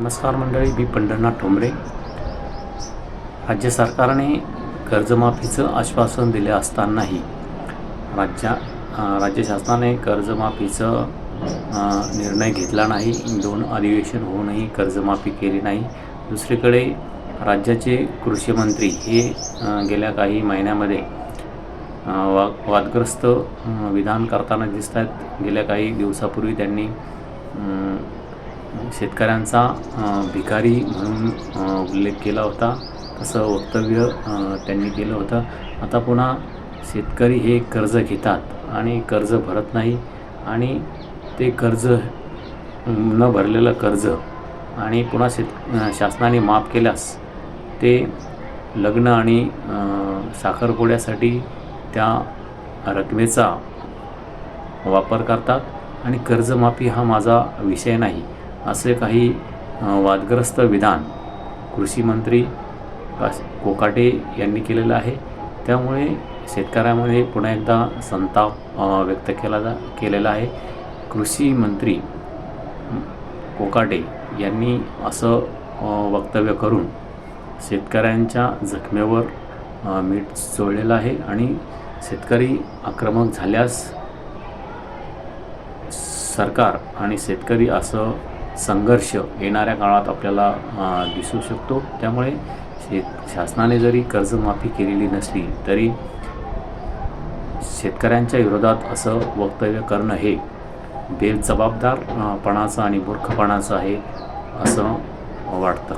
नमस्कार मंडळी मी पंढरनाथ ठोंबरे. राज्य सरकारने कर्जमाफीचं आश्वासन दिले असतानाही राज्या राज्य शासनाने कर्जमाफीचं निर्णय घेतला नाही. दोन अधिवेशन होऊनही कर्जमाफी केली नाही. दुसरीकडे राज्याचे कृषी मंत्री हे गेल्या काही महिन्यामध्ये वा वादग्रस्त विधान करताना दिसत आहेत गेल्या काही दिवसापूर्वी त्यांनी शेतकऱ्यांचा भिकारी म्हणून उल्लेख केला होता. तसं वक्तव्य त्यांनी केलं होतं. आता पुन्हा शेतकरी हे कर्ज घेतात आणि कर्ज भरत नाही आणि ते कर्ज न भरलेलं कर्ज आणि पुन्हा शेत शासनाने माफ केल्यास ते लग्न आणि साखरपुड्यासाठी त्या रकमेचा वापर करतात आणि कर्जमाफी हा माझा विषय नाही. असे काही वादग्रस्त विधान कृषीमंत्री कोकाटे यांनी केलेलं आहे. त्यामुळे शेतकऱ्यामध्ये पुन्हा एकदा संताप व्यक्त केला जा केलेला आहे. कृषी मंत्री कोकाटे यांनी असं वक्तव्य करून शेतकऱ्यांच्या जखमेवर मीठ चोळलेलं आहे आणि शेतकरी आक्रमक झाल्यास सरकार आणि शेतकरी असं संघर्ष येणाऱ्या काळात आपल्याला दिसू शकतो. त्यामुळे शेत शासनाने जरी कर्जमाफी केलेली नसली तरी शेतकऱ्यांच्या विरोधात असं वक्तव्य करणं हे बेजबाबदारपणाचं आणि मूर्खपणाचं आहे असं वाटतं.